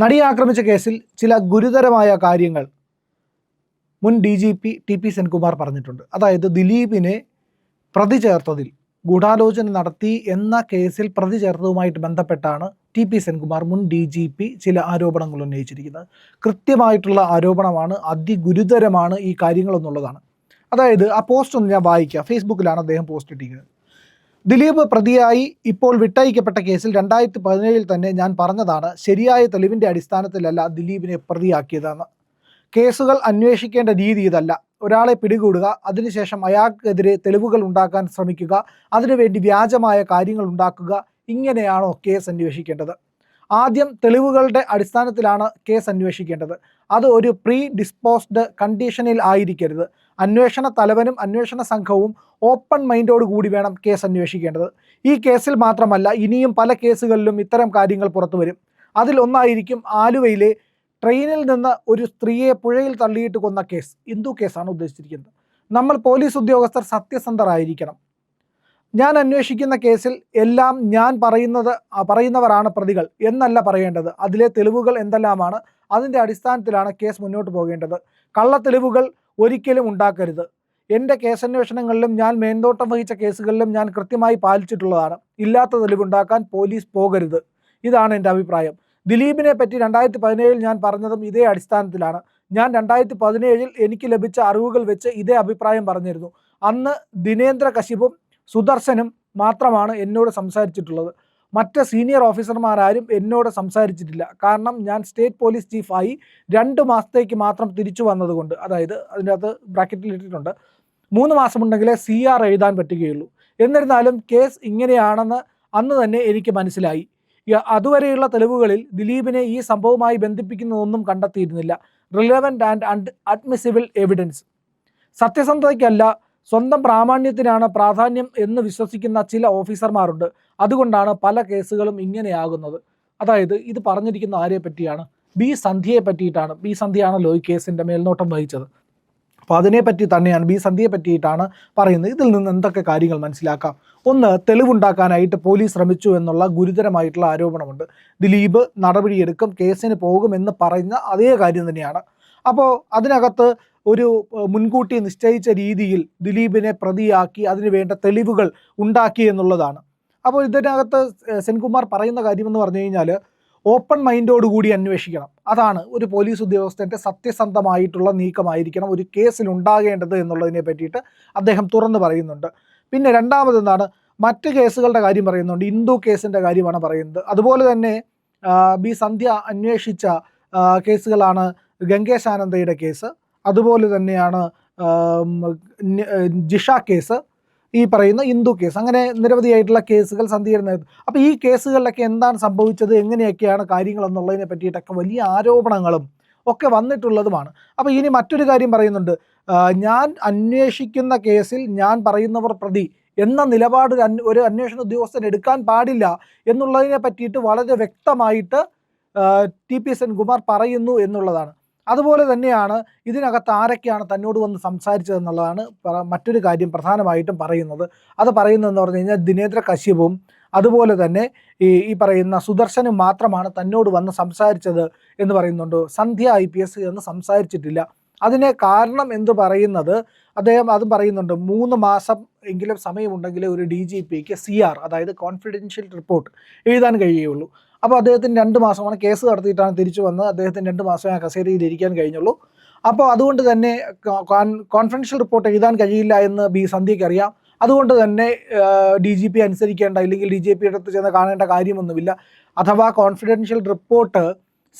നടിയെ ആക്രമിച്ച കേസിൽ ചില ഗുരുതരമായ കാര്യങ്ങൾ മുൻ D G P T P Senkumar പറഞ്ഞിട്ടുണ്ട്. അതായത് ദിലീപിനെ പ്രതി ചേർത്തതിൽ ഗൂഢാലോചന നടത്തി എന്ന കേസിൽ പ്രതി ചേർത്തതുമായിട്ട് ബന്ധപ്പെട്ടാണ് ടി പി സെൻകുമാർ മുൻ ഡി ജി പി ചില ആരോപണങ്ങൾ ഉന്നയിച്ചിരിക്കുന്നത്. കൃത്യമായിട്ടുള്ള ആരോപണമാണ് അതിഗുരുതരമാണ് ഈ കാര്യങ്ങളെന്നുള്ളതാണ് അതായത് ആ പോസ്റ്റ് ഒന്ന് ഞാൻ വായിക്കാം. ഫേസ്ബുക്കിലാണ് അദ്ദേഹം പോസ്റ്റ് ഇട്ടിരിക്കുന്നത്. ദിലീപ് പ്രതിയായി ഇപ്പോൾ വിട്ടയക്കപ്പെട്ട കേസിൽ രണ്ടായിരത്തി പതിനേഴിൽ തന്നെ ഞാൻ പറഞ്ഞതാണ് ശരിയായ തെളിവിന്റെ അടിസ്ഥാനത്തിലല്ല ദിലീപിനെ പ്രതിയാക്കിയതെന്ന്. കേസുകൾ അന്വേഷിക്കേണ്ട രീതി ഇതല്ല. ഒരാളെ പിടികൂടുക അതിനുശേഷം അയാൾക്കെതിരെ തെളിവുകൾ ഉണ്ടാക്കാൻ ശ്രമിക്കുക അതിനുവേണ്ടി വ്യാജമായ കാര്യങ്ങൾ ഉണ്ടാക്കുക ഇങ്ങനെയാണോ കേസ് അന്വേഷിക്കേണ്ടത്. ആദ്യം തെളിവുകളുടെ അടിസ്ഥാനത്തിലാണ് കേസ് അന്വേഷിക്കേണ്ടത്. അത് ഒരു പ്രീ ഡിസ്പോസ്ഡ് കണ്ടീഷനിൽ ആയിരിക്കരുത്. അന്വേഷണ തലവനും അന്വേഷണ സംഘവും ഓപ്പൺ മൈൻഡോട് കൂടി വേണം കേസ് അന്വേഷിക്കേണ്ടത്. ഈ കേസിൽ മാത്രമല്ല ഇനിയും പല കേസുകളിലും ഇത്തരം കാര്യങ്ങൾ പുറത്തു വരും. അതിൽ ഒന്നായിരിക്കും ആലുവയിലെ ട്രെയിനിൽ നിന്ന് ഒരു സ്ത്രീയെ പുഴയിൽ തള്ളിയിട്ട് കൊന്ന കേസ് ഹിന്ദു കേസാണ് ഉദ്ദേശിച്ചിരിക്കുന്നത്. നമ്മൾ പോലീസ് ഉദ്യോഗസ്ഥർ സത്യസന്ധരായിരിക്കണം ഞാൻ അന്വേഷിക്കുന്ന കേസിൽ എല്ലാം ഞാൻ പറയുന്നത് പറയുന്നവരാണ് പ്രതികൾ എന്നല്ല പറയേണ്ടത്. അതിലെ തെളിവുകൾ എന്തെല്ലാമാണ്? അതിന്റെ അടിസ്ഥാനത്തിലാണ് കേസ് മുന്നോട്ട് പോകേണ്ടത്. കള്ള തെളിവുകൾ ഒരിക്കലും ഉണ്ടാക്കരുത്. എന്റെ കേസന്വേഷണങ്ങളിലും ഞാൻ മേൽനോട്ടം വഹിച്ച കേസുകളിലും ഞാൻ കൃത്യമായി പാലിച്ചിട്ടുള്ളതാണ്. ഇല്ലാത്ത തെളിവുണ്ടാക്കാൻ പോലീസ് പോകരുത്. ഇതാണ് എന്റെ അഭിപ്രായം. ദിലീപിനെ പറ്റി രണ്ടായിരത്തി പതിനേഴിൽ ഞാൻ പറഞ്ഞതും ഇതേ അടിസ്ഥാനത്തിലാണ്. ഞാൻ രണ്ടായിരത്തി പതിനേഴിൽ എനിക്ക് ലഭിച്ച അറിവുകൾ വെച്ച് ഇതേ അഭിപ്രായം പറഞ്ഞിരുന്നു. അന്ന് ദിനേന്ദ്ര കശിപ്പും സുദർശനും മാത്രമാണ് എന്നോട് സംസാരിച്ചിട്ടുള്ളത്. മറ്റ് സീനിയർ ഓഫീസർമാരാരും എന്നോട് സംസാരിച്ചിട്ടില്ല. കാരണം ഞാൻ സ്റ്റേറ്റ് പോലീസ് ചീഫായി രണ്ട് മാസത്തേക്ക് മാത്രം തിരിച്ചു വന്നതുകൊണ്ട് അതായത് അതിന്റെ അകത്ത് ബ്രാക്കറ്റിൽ ഇട്ടിട്ടുണ്ട്. മൂന്ന് മാസമുണ്ടെങ്കിലേ സി ആർ എഴുതാൻ പറ്റുകയുള്ളൂ. എന്നിരുന്നാലും കേസ് ഇങ്ങനെയാണെന്ന് അന്ന് തന്നെ എനിക്ക് മനസ്സിലായി. അതുവരെയുള്ള തെളിവുകളിൽ ദിലീപിനെ ഈ സംഭവവുമായി ബന്ധിപ്പിക്കുന്നതൊന്നും കണ്ടെത്തിയിരുന്നില്ല. റിലവന്റ് ആൻഡ് അഡ്മിസിബിൾ എവിഡൻസ് സത്യസന്ധതയ്ക്കല്ല സ്വന്തം പ്രാമാണ്യത്തിനാണ് പ്രാധാന്യം എന്ന് വിശ്വസിക്കുന്ന ചില ഓഫീസർമാരുണ്ട്. അതുകൊണ്ടാണ് പല കേസുകളും ഇങ്ങനെയാകുന്നത്. അതായത് ഇത് പറഞ്ഞിരിക്കുന്ന ആരെ പറ്റിയാണ്? ബി സന്ധ്യയെ പറ്റിയിട്ടാണ്. ബി സന്ധ്യയാണല്ലോ ഈ കേസിന്റെ മേൽനോട്ടം വഹിച്ചത്. അപ്പോൾ അതിനെപ്പറ്റി തന്നെയാണ് ബി സന്ധ്യയെ പറ്റിയിട്ടാണ് പറയുന്നത്. ഇതിൽ നിന്ന് എന്തൊക്കെ കാര്യങ്ങൾ മനസ്സിലാക്കാം? ഒന്ന് തെളിവുണ്ടാക്കാനായിട്ട് പോലീസ് ശ്രമിച്ചു എന്നുള്ള ഗുരുതരമായിട്ടുള്ള ആരോപണമുണ്ട്. ദിലീപ് നടപടിയെടുക്കും കേസിന് പോകുമെന്ന് പറയുന്ന അതേ കാര്യം തന്നെയാണ്. അപ്പോൾ അതിനകത്ത് ഒരു മുൻകൂട്ടി നിശ്ചയിച്ച രീതിയിൽ ദിലീപിനെ പ്രതിയാക്കി അതിന് വേണ്ട തെളിവുകൾ ഉണ്ടാക്കി എന്നുള്ളതാണ്. അപ്പോൾ ഇതിനകത്ത് സെൻകുമാർ പറയുന്ന കാര്യമെന്ന് പറഞ്ഞു കഴിഞ്ഞാൽ ഓപ്പൺ മൈൻഡോടുകൂടി അന്വേഷിക്കണം. അതാണ് ഒരു പോലീസ് ഉദ്യോഗസ്ഥന്റെ സത്യസന്ധമായിട്ടുള്ള നീക്കമായിരിക്കണം ഒരു കേസിൽ ഉണ്ടാകേണ്ടത് എന്നുള്ളതിനെ പറ്റിയിട്ട് അദ്ദേഹം തുറന്നു പറയുന്നുണ്ട്. പിന്നെ രണ്ടാമതെന്താണ് മറ്റ് കേസുകളുടെ കാര്യം പറയുന്നുണ്ട്. ഇന്ദു കേസിന്റെ കാര്യമാണ് പറയുന്നത്. അതുപോലെ തന്നെ ബി സന്ധ്യ അന്വേഷിച്ച കേസുകളാണ് ഗംഗേശ് ആനന്ദയുടെ കേസ് അതുപോലെ തന്നെയാണ് ജിഷ കേസ് ഈ പറയുന്ന ഹിന്ദു കേസ് അങ്ങനെ നിരവധിയായിട്ടുള്ള കേസുകൾ സന്ധ്യയുടെ അപ്പോൾ ഈ കേസുകളിലൊക്കെ എന്താണ് സംഭവിച്ചത് എങ്ങനെയൊക്കെയാണ് കാര്യങ്ങൾ എന്നുള്ളതിനെ പറ്റിയിട്ടൊക്കെ വലിയ ആരോപണങ്ങളും ഒക്കെ വന്നിട്ടുള്ളതുമാണ്. അപ്പോൾ ഇനി മറ്റൊരു കാര്യം പറയുന്നുണ്ട്. ഞാൻ അന്വേഷിക്കുന്ന കേസിൽ ഞാൻ പറയുന്നവർ പ്രതി എന്ന നിലപാട് ഒരു അന്വേഷണ ഉദ്യോഗസ്ഥൻ എടുക്കാൻ പാടില്ല എന്നുള്ളതിനെ പറ്റിയിട്ട് വളരെ വ്യക്തമായിട്ട് ടി പി സെൻകുമാർ പറയുന്നു എന്നുള്ളതാണ്. അതുപോലെ തന്നെയാണ് ഇതിനകത്ത് ആരൊക്കെയാണ് തന്നോട് വന്ന് സംസാരിച്ചതെന്നുള്ളതാണ് മറ്റൊരു കാര്യം പ്രധാനമായിട്ടും പറയുന്നത്. അത് പറയുന്നതെന്ന് പറഞ്ഞു കഴിഞ്ഞാൽ ദിനേന്ദ്ര കശ്യപും അതുപോലെ തന്നെ ഈ ഈ പറയുന്ന സുദർശനും മാത്രമാണ് തന്നോട് വന്ന് സംസാരിച്ചത് എന്ന് പറയുന്നുണ്ട്. സന്ധ്യ ഐ പി എസ് എന്ന് സംസാരിച്ചിട്ടില്ല. അതിന് കാരണം എന്ന് പറയുന്നത്? അദ്ദേഹം അതും പറയുന്നുണ്ട്. മൂന്ന് മാസം എങ്കിലും സമയമുണ്ടെങ്കിൽ ഒരു ഡി ജി പിക്ക് സി ആർ അതായത് കോൺഫിഡൻഷ്യൽ റിപ്പോർട്ട് എഴുതാൻ കഴിയുകയുള്ളൂ. അപ്പോൾ അദ്ദേഹത്തിന് രണ്ട് മാസമാണ് കേസ് നടത്തിയിട്ടാണ് തിരിച്ചു വന്നത്. അദ്ദേഹത്തിന് രണ്ട് മാസമേ ആ കസേരയിൽ ഇരിക്കാൻ കഴിഞ്ഞുള്ളൂ. അപ്പോൾ അതുകൊണ്ട് തന്നെ കോൺഫിഡൻഷ്യൽ റിപ്പോർട്ട് എഴുതാൻ കഴിയില്ല എന്ന് ബി സന്ധ്യയ്ക്ക് അറിയാം. അതുകൊണ്ട് തന്നെ ഡി ജി പി അനുസരിക്കേണ്ട ഇല്ലെങ്കിൽ ഡി ജി പി അടുത്ത് ചെന്ന് കാണേണ്ട കാര്യമൊന്നുമില്ല. അഥവാ കോൺഫിഡൻഷ്യൽ റിപ്പോർട്ട്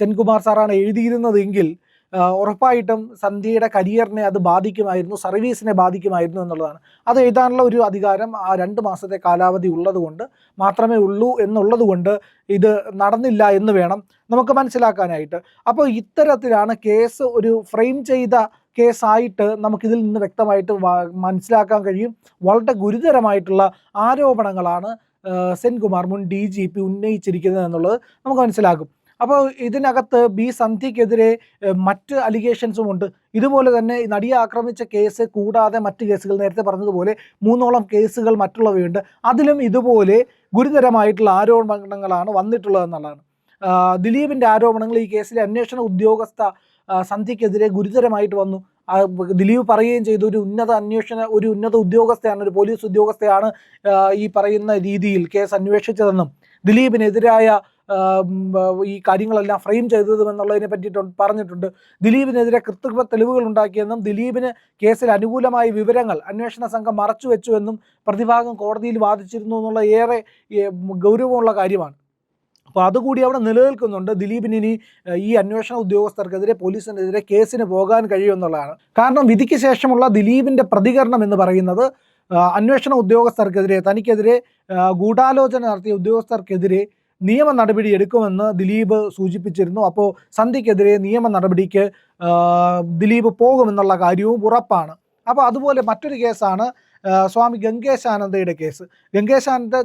സെൻകുമാർ സാറാണ് എഴുതിയിരുന്നതെങ്കിൽ ഉറപ്പായിട്ടും സന്ധ്യയുടെ കരിയറിനെ അത് ബാധിക്കുമായിരുന്നു സർവീസിനെ ബാധിക്കുമായിരുന്നു എന്നുള്ളതാണ്. അത് എഴുതാനുള്ള ഒരു അധികാരം ആ രണ്ട് മാസത്തെ കാലാവധി ഉള്ളതുകൊണ്ട് മാത്രമേ ഉള്ളൂ എന്നുള്ളതുകൊണ്ട് ഇത് നടന്നില്ല എന്ന് വേണം നമുക്ക് മനസ്സിലാക്കാനായിട്ട്. അപ്പോൾ ഇത്തരത്തിലാണ് കേസ് ഒരു ഫ്രെയിം ചെയ്ത കേസായിട്ട് നമുക്കിതിൽ നിന്ന് വ്യക്തമായിട്ട് മനസ്സിലാക്കാൻ കഴിയും. വളരെ ഗുരുതരമായിട്ടുള്ള ആരോപണങ്ങളാണ് സെൻകുമാർ മുൻ ഡി ജി പി ഉന്നയിച്ചിരിക്കുന്നത് എന്നുള്ളത് നമുക്ക് മനസ്സിലാകും അപ്പോൾ ഇതിനകത്ത് ബി സന്ധ്യക്കെതിരെ മറ്റ് അലിഗേഷൻസും ഉണ്ട്. ഇതുപോലെ തന്നെ നടിയെ ആക്രമിച്ച കേസ് കൂടാതെ മറ്റ് കേസുകൾ. നേരത്തെ പറഞ്ഞതുപോലെ മൂന്നോളം കേസുകൾ മറ്റുള്ളവയുണ്ട്. അതിലും ഇതുപോലെ ഗുരുതരമായിട്ടുള്ള ആരോപണങ്ങളാണ് വന്നിട്ടുള്ളത് എന്നുള്ളതാണ്. ആ, ദിലീപിന്റെ ആരോപണങ്ങൾ ഈ കേസിലെ അന്വേഷണ ഉദ്യോഗസ്ഥ സന്ധ്യക്കെതിരെ ഗുരുതരമായിട്ട് വന്നു. ദിലീപ് പറയുകയും ചെയ്തു ഒരു ഉന്നത അന്വേഷണ ഒരു ഉന്നത ഉദ്യോഗസ്ഥയാണ് ഒരു പോലീസ് ഉദ്യോഗസ്ഥയാണ് ഈ പറയുന്ന രീതിയിൽ കേസ് അന്വേഷിച്ചതെന്നും ദിലീപിനെതിരായ ഈ കാര്യങ്ങളെല്ലാം ഫ്രെയിം ചെയ്തതും എന്നുള്ളതിനെ പറ്റിയിട്ട് പറഞ്ഞിട്ടുണ്ട്. ദിലീപിനെതിരെ കൃത്രിമ തെളിവുകൾ ഉണ്ടാക്കിയെന്നും ദിലീപിന് കേസിൽ അനുകൂലമായ വിവരങ്ങൾ അന്വേഷണ സംഘം മറച്ചുവെച്ചുവെന്നും പ്രതിഭാഗം കോടതിയിൽ വാദിച്ചിരുന്നു എന്നുള്ള ഏറെ ഗൗരവമുള്ള കാര്യമാണ്. അപ്പോൾ അതുകൂടി അവിടെ നിലനിൽക്കുന്നുണ്ട്. ദിലീപിന് ഇനി ഈ അന്വേഷണ ഉദ്യോഗസ്ഥർക്കെതിരെ പോലീസിനെതിരെ കേസിന് പോകാൻ കഴിയുമെന്നുള്ളതാണ്. കാരണം വിധിക്ക് ശേഷമുള്ള ദിലീപിന്റെ പ്രതികരണം എന്ന് പറയുന്നത് അന്വേഷണ ഉദ്യോഗസ്ഥർക്കെതിരെ തനിക്കെതിരെ ഗൂഢാലോചന നടത്തിയ ഉദ്യോഗസ്ഥർക്കെതിരെ നിയമ നടപടി എടുക്കുമെന്ന് ദിലീപ് സൂചിപ്പിച്ചിരുന്നു. അപ്പോൾ സന്ധ്യക്കെതിരെ നിയമ നടപടിക്ക് ദിലീപ് പോകുമെന്നുള്ള കാര്യവും ഉറപ്പാണ്. അപ്പോൾ അതുപോലെ മറ്റൊരു കേസാണ് സ്വാമി ഗംഗേശാനന്ദയുടെ കേസ്. ഗംഗേശാനന്ദ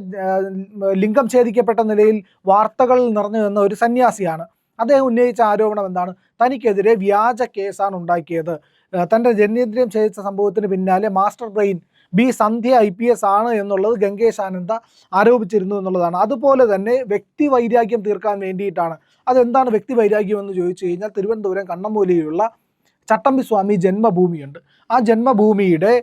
ലിംഗം ഛേദിക്കപ്പെട്ട നിലയിൽ വാർത്തകളിൽ നിറഞ്ഞു നിന്ന ഒരു സന്യാസിയാണ്. അദ്ദേഹം ഉന്നയിച്ച ആരോപണം എന്താണ്? തനിക്കെതിരെ വ്യാജ കേസാണ് ഉണ്ടാക്കിയത്. തന്റെ ജനേന്ദ്രിയം ഛേദിച്ച സംഭവത്തിന് പിന്നാലെ master brain B Sandhya I P S ആണ് എന്നുള്ളത് ഗംഗേഷ് ആനന്ദ ആരോപിച്ചിരുന്നു എന്നുള്ളതാണ്. അതുപോലെ തന്നെ വ്യക്തി വൈരാഗ്യം തീർക്കാൻ വേണ്ടിയിട്ടാണ്. അതെന്താണ് വ്യക്തി വൈരാഗ്യം എന്ന് ചോദിച്ചു കഴിഞ്ഞാൽ തിരുവനന്തപുരം കണ്ണമൂലയിലുള്ള ചട്ടമ്പി സ്വാമി ജന്മഭൂമിയുണ്ട്. ആ ജന്മഭൂമിയുടെ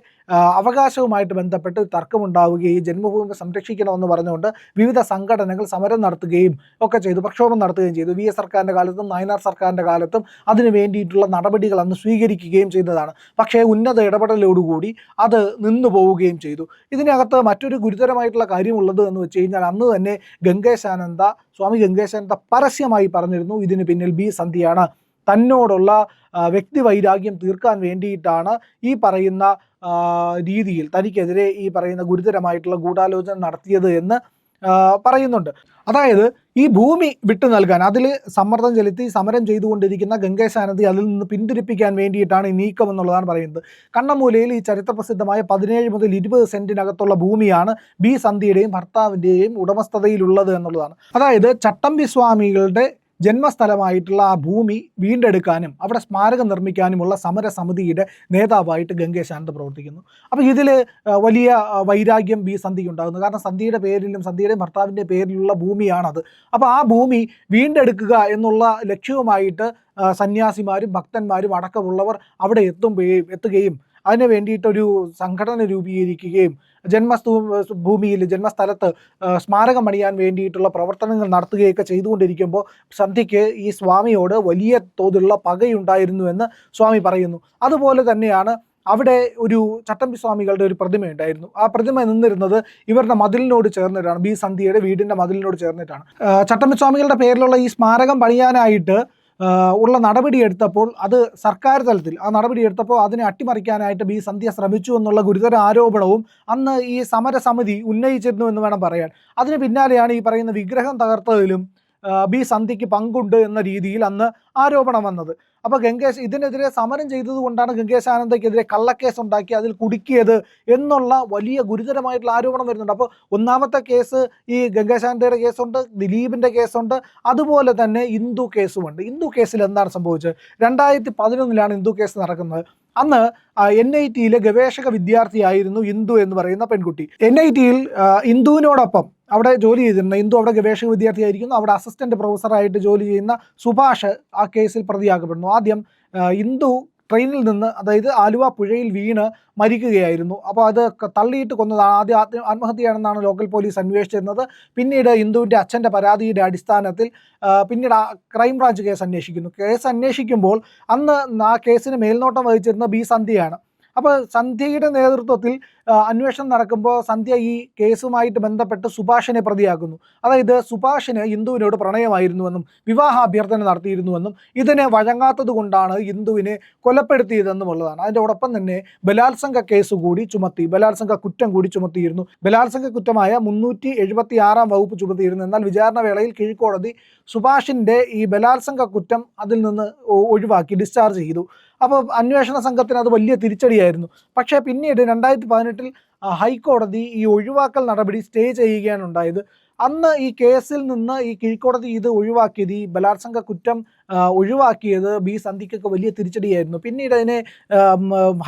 അവകാശവുമായിട്ട് ബന്ധപ്പെട്ട് തർക്കമുണ്ടാവുകയും ജന്മഭൂമി സംരക്ഷിക്കണമെന്ന് പറഞ്ഞുകൊണ്ട് വിവിധ സംഘടനകൾ സമരം നടത്തുകയും ഒക്കെ ചെയ്തു പ്രക്ഷോഭം നടത്തുകയും ചെയ്തു. വി എസ് സർക്കാരിന്റെ കാലത്തും നയനാർ സർക്കാരിന്റെ കാലത്തും അതിന് വേണ്ടിയിട്ടുള്ള നടപടികൾ അന്ന് സ്വീകരിക്കുകയും ചെയ്തതാണ്. പക്ഷേ ഉന്നത ഇടപെടലോടുകൂടി അത് നിന്നു പോവുകയും ചെയ്തു. ഇതിനകത്ത് മറ്റൊരു ഗുരുതരമായിട്ടുള്ള കാര്യമുള്ളത് എന്ന് വെച്ച് കഴിഞ്ഞാൽ അന്ന് തന്നെ ഗംഗേശാനന്ദ സ്വാമി ഗംഗേശാനന്ദ പരസ്യമായി പറഞ്ഞിരുന്നു ഇതിന് പിന്നിൽ ബി സന്ധ്യയാണ്. തന്നോടുള്ള വ്യക്തി വൈരാഗ്യം തീർക്കാൻ വേണ്ടിയിട്ടാണ് ഈ പറയുന്ന രീതിയിൽ തനിക്കെതിരെ ഈ പറയുന്ന ഗുരുതരമായിട്ടുള്ള ഗൂഢാലോചന നടത്തിയത് എന്ന് പറയുന്നുണ്ട്. അതായത് ഈ ഭൂമി വിട്ടു നൽകാൻ അതിൽ സമ്മർദ്ദം ചെലുത്തി സമരം ചെയ്തുകൊണ്ടിരിക്കുന്ന ഗംഗേശാനന്ദി അതിൽ നിന്ന് പിന്തിരിപ്പിക്കാൻ വേണ്ടിയിട്ടാണ് ഈ നീക്കം എന്നുള്ളതാണ് പറയുന്നത്. കണ്ണമൂലയിൽ ഈ ചരിത്രപ്രസിദ്ധമായ പതിനേഴ് മുതൽ ഇരുപത് സെന്റിനകത്തുള്ള ഭൂമിയാണ് ബി സന്ധ്യയുടെയും ഭർത്താവിന്റെയും ഉടമസ്ഥതയിലുള്ളത് എന്നുള്ളതാണ്. അതായത് ചട്ടമ്പി സ്വാമികളുടെ ജന്മസ്ഥലമായിട്ടുള്ള ആ ഭൂമി വീണ്ടെടുക്കാനും അവിടെ സ്മാരകം നിർമ്മിക്കാനുമുള്ള സമരസമിതിയുടെ നേതാവായിട്ട് ഗംഗേശാനന്ദ പ്രവർത്തിക്കുന്നു. അപ്പോൾ ഇതിൽ വലിയ വൈരാഗ്യം ബി സന്ധിക്ക് ഉണ്ടാകുന്നു കാരണം സന്ധിയുടെ പേരിലും സന്ധിയുടെ ഭർത്താവിന്റെ പേരിലുള്ള ഭൂമിയാണത്. അപ്പോൾ ആ ഭൂമി വീണ്ടെടുക്കുക എന്നുള്ള ലക്ഷ്യവുമായിട്ട് സന്യാസിമാരും ഭക്തന്മാരും അടക്കമുള്ളവർ അവിടെ എത്തുകയും എത്തുകയും അതിന് വേണ്ടിയിട്ടൊരു സംഘടന രൂപീകരിക്കുകയും ജന്മസ്ഥൂ ഭൂമിയിൽ ജന്മസ്ഥലത്ത് സ്മാരകം പണിയാൻ വേണ്ടിയിട്ടുള്ള പ്രവർത്തനങ്ങൾ നടത്തുകയൊക്കെ ചെയ്തുകൊണ്ടിരിക്കുമ്പോൾ സന്ധ്യയ്ക്ക് ഈ സ്വാമിയോട് വലിയ തോതിലുള്ള പകയുണ്ടായിരുന്നുവെന്ന് സ്വാമി പറയുന്നു. അതുപോലെ തന്നെയാണ് അവിടെ ഒരു ചട്ടമ്പി സ്വാമികളുടെ ഒരു പ്രതിമയുണ്ടായിരുന്നു. ആ പ്രതിമ നിന്നിരുന്നത് ഇവരുടെ മതിലിനോട് ചേർന്നിട്ടാണ് ബി സന്ധ്യയുടെ വീടിന്റെ മതിലിനോട് ചേർന്നിട്ടാണ്. ചട്ടമ്പി സ്വാമികളുടെ പേരിലുള്ള ഈ സ്മാരകം പണിയാനായിട്ട് ഉള്ള നടപടിയെടുത്തപ്പോൾ അത് സർക്കാർ തലത്തിൽ ആ നടപടിയെടുത്തപ്പോൾ അതിനെ അട്ടിമറിക്കാനായിട്ട് ബി സന്ധ്യ ശ്രമിച്ചു എന്നുള്ള ഗുരുതര ആരോപണവും അന്ന് ഈ സമരസമിതി ഉന്നയിച്ചിരുന്നു എന്ന് വേണം പറയാൻ. അതിന് പിന്നാലെയാണ് ഈ പറയുന്ന വിഗ്രഹം തകർത്തതിലും ബി സന്ധിക്ക് പങ്കുണ്ട് എന്ന രീതിയിൽ അന്ന് ആരോപണം വന്നത്. അപ്പോൾ ഗംഗേഷ് ഇതിനെതിരെ സമരം ചെയ്തതുകൊണ്ടാണ് ഗംഗേഷ് ആനന്ദയ്ക്കെതിരെ കള്ളക്കേസ് ഉണ്ടാക്കി അതിൽ കുടുക്കിയത് എന്നുള്ള വലിയ ഗുരുതരമായിട്ടുള്ള ആരോപണം വരുന്നുണ്ട്. അപ്പോൾ ഒന്നാമത്തെ കേസ് ഈ ഗംഗേഷ് ആനന്ദയുടെ കേസുണ്ട് ദിലീപിന്റെ കേസുണ്ട് അതുപോലെ തന്നെ ഹിന്ദു കേസുമുണ്ട്. ഇന്ദു കേസിൽ എന്താണ് സംഭവിച്ചത്? രണ്ടായിരത്തി പതിനൊന്നിലാണ് ഇന്ദു കേസ് നടക്കുന്നത്. അന്ന് എൻ ഐ ടിയിലെ ഗവേഷക വിദ്യാർത്ഥിയായിരുന്നു ഇന്ദു എന്ന് പറയുന്ന പെൺകുട്ടി. എൻ ഐ ടിയിൽ ഇന്ദുവിനോടൊപ്പം അവിടെ ജോലി ചെയ്തിരുന്ന ഇന്ദു അവിടെ ഗവേഷക വിദ്യാർത്ഥിയായിരിക്കുന്നു. അവിടെ അസിസ്റ്റന്റ് പ്രൊഫസറായിട്ട് ജോലി ചെയ്യുന്ന സുഭാഷ് ആ കേസിൽ പ്രതിയാക്കപ്പെടുന്നു. ആദ്യം ഇന്ദു ട്രെയിനിൽ നിന്ന് അതായത് ആലുവ പുഴയിൽ വീണ് മരിക്കുകയായിരുന്നു. അപ്പോൾ അത് തള്ളിയിട്ട് കൊന്നതാണ് ആദ്യം ആത്മ ആത്മഹത്യയാണെന്നാണ് ലോക്കൽ പോലീസ് അന്വേഷിച്ചിരുന്നത്. പിന്നീട് ഇന്ദുവിന്റെ അച്ഛന്റെ പരാതിയുടെ അടിസ്ഥാനത്തിൽ പിന്നീട് ക്രൈംബ്രാഞ്ച് കേസ് അന്വേഷിക്കുന്നു. കേസ് അന്വേഷിക്കുമ്പോൾ അന്ന് ആ കേസിന് മേൽനോട്ടം വഹിച്ചിരുന്ന ബി സന്ധ്യയാണ്. അപ്പോൾ സന്ധ്യയുടെ നേതൃത്വത്തിൽ അന്വേഷണം നടക്കുമ്പോൾ സന്ധ്യ ഈ കേസുമായിട്ട് ബന്ധപ്പെട്ട് സുഭാഷിനെ പ്രതിയാക്കുന്നു. അതായത് സുഭാഷിന് ഇന്ദുവിനോട് പ്രണയമായിരുന്നുവെന്നും വിവാഹ അഭ്യർത്ഥന നടത്തിയിരുന്നുവെന്നും ഇതിനെ വഴങ്ങാത്തത് കൊണ്ടാണ് ഉള്ളതാണ് കൊലപ്പെടുത്തിയതെന്നുമുള്ളതാണ്. അതിന്റെയോടൊപ്പം തന്നെ ബലാത്സംഗ കേസ് കൂടി ചുമത്തി ബലാത്സംഗ കുറ്റം കൂടി ചുമത്തിയിരുന്നു. ബലാത്സംഗ കുറ്റമായ മുന്നൂറ്റി എഴുപത്തി ആറാം വകുപ്പ് ചുമത്തിയിരുന്നു. എന്നാൽ വിചാരണ വേളയിൽ കീഴ്ക്കോടതി സുഭാഷിന്റെ ഈ ബലാത്സംഗ കുറ്റം അതിൽ നിന്ന് ഒഴിവാക്കി ഡിസ്ചാർജ് ചെയ്തു. അപ്പോൾ അന്വേഷണ സംഘത്തിന് അത് വലിയ തിരിച്ചടിയായിരുന്നു. പക്ഷേ പിന്നീട് രണ്ടായിരത്തി പതിനെട്ടിൽ ഹൈക്കോടതി ഈ ഒഴിവാക്കൽ നടപടി സ്റ്റേ ചെയ്യുകയാണ് ഉണ്ടായത്. അന്ന് ഈ കേസിൽ നിന്ന് ഈ കീഴ്ക്കോടതി ഇത് ഒഴിവാക്കിയത് ഈ ബലാത്സംഗ കുറ്റം ഒഴിവാക്കിയത് ബി സന്ധിക്കൊക്കെ വലിയ തിരിച്ചടിയായിരുന്നു. പിന്നീട് അതിനെ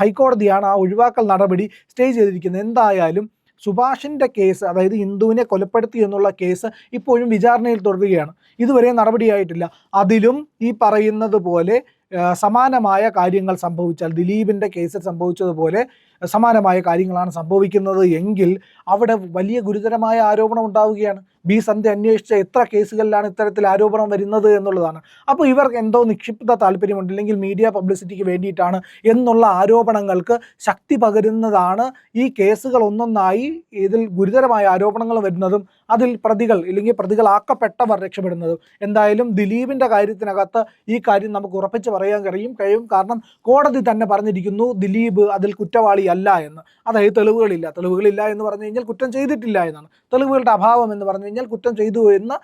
ഹൈക്കോടതിയാണ് ആ ഒഴിവാക്കൽ നടപടി സ്റ്റേ ചെയ്തിരിക്കുന്നത്. എന്തായാലും സുഭാഷിന്റെ കേസ് അതായത് ഹിന്ദുവിനെ കൊലപ്പെടുത്തി എന്നുള്ള കേസ് ഇപ്പോഴും വിചാരണയിൽ തുടരുകയാണ്. ഇതുവരെ നടപടിയായിട്ടില്ല. അതിലും ഈ പറയുന്നത് പോലെ സമാനമായ കാര്യങ്ങൾ സംഭവിച്ചാൽ ദിലീപിന്റെ കേസിൽ സംഭവിച്ചതുപോലെ സമാനമായ കാര്യങ്ങളാണ് സംഭവിക്കുന്നത്. എങ്കിൽ അവിടെ വലിയ ഗുരുതരമായ ആരോപണം ഉണ്ടാവുകയാണ്. ബി സന്ധ്യ അന്വേഷിച്ച എത്ര കേസുകളിലാണ് ഇത്തരത്തിൽ ആരോപണം വരുന്നത് എന്നുള്ളതാണ്. അപ്പോൾ ഇവർക്ക് എന്തോ നിക്ഷിപ്ത താല്പര്യമുണ്ട്. അല്ലെങ്കിൽ മീഡിയ പബ്ലിസിറ്റിക്ക് വേണ്ടിയിട്ടാണ് എന്നുള്ള ആരോപണങ്ങൾക്ക് ശക്തി പകരുന്നതാണ് ഈ കേസുകൾ ഒന്നൊന്നായി ഇതിൽ ഗുരുതരമായ ആരോപണങ്ങൾ വരുന്നതും അതിൽ പ്രതികൾ ഇല്ലെങ്കിൽ പ്രതികളാക്കപ്പെട്ടവർ രക്ഷപ്പെടുന്നതും. എന്തായാലും ദിലീപിന്റെ കാര്യത്തിനകത്ത് ഈ കാര്യം നമുക്ക് ഉറപ്പിച്ച് പറയാൻ കഴിയും. കഴിയും. കാരണം കോടതി തന്നെ പറഞ്ഞിരിക്കുന്നു ദിലീപ് അതിൽ കുറ്റവാളിയല്ല എന്ന്. അതായത് തെളിവുകളില്ല. തെളിവുകളില്ല എന്ന് പറഞ്ഞു കഴിഞ്ഞാൽ കുറ്റം ചെയ്തിട്ടില്ല എന്നാണ്. തെളിവുകളുടെ അഭാവം എന്ന് പറഞ്ഞു കഴിഞ്ഞാൽ കുറ്റം ചെയ്തു എന്ന്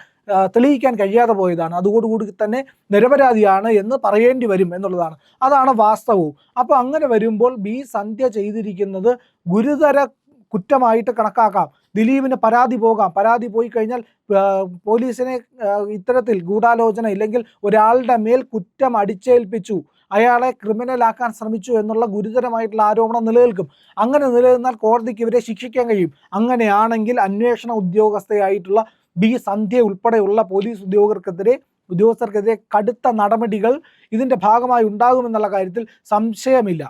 തെളിയിക്കാൻ കഴിയാതെ പോയതാണ്. അതോടുകൂടി തന്നെ നിരപരാധിയാണ് എന്ന് പറയേണ്ടി വരും എന്നുള്ളതാണ്. അതാണ് വാസ്തവവും. അപ്പോൾ അങ്ങനെ വരുമ്പോൾ ബി സന്ധ്യ ചെയ്തിരിക്കുന്നത് ഗുരുതര കുറ്റമായിട്ട് കണക്കാക്കാം. ദിലീപിന് പരാതി പോകാം. പരാതി പോയി കഴിഞ്ഞാൽ പോലീസിനെ ഇത്തരത്തിൽ ഗൂഢാലോചന ഇല്ലെങ്കിൽ ഒരാളുടെ മേൽ കുറ്റം അടിച്ചേൽപ്പിച്ചു. അയാളെ ക്രിമിനൽ ആക്കാൻ ശ്രമിച്ചു എന്നുള്ള ഗുരുതരമായിട്ടുള്ള ആരോപണം നിലനിൽക്കും. അങ്ങനെ നിലനിന്നാൽ കോടതിക്ക് ഇവരെ ശിക്ഷിക്കാൻ കഴിയും. അങ്ങനെയാണെങ്കിൽ അന്വേഷണ ഉദ്യോഗസ്ഥയായിട്ടുള്ള ബി സന്ധ്യ ഉൾപ്പെടെയുള്ള പോലീസ് ഉദ്യോഗസ്ഥർക്കെതിരെ ഉദ്യോഗസ്ഥർക്കെതിരെ കടുത്ത നടപടികൾ ഇതിന്റെ ഭാഗമായി ഉണ്ടാകുമെന്നുള്ള കാര്യത്തിൽ സംശയമില്ല.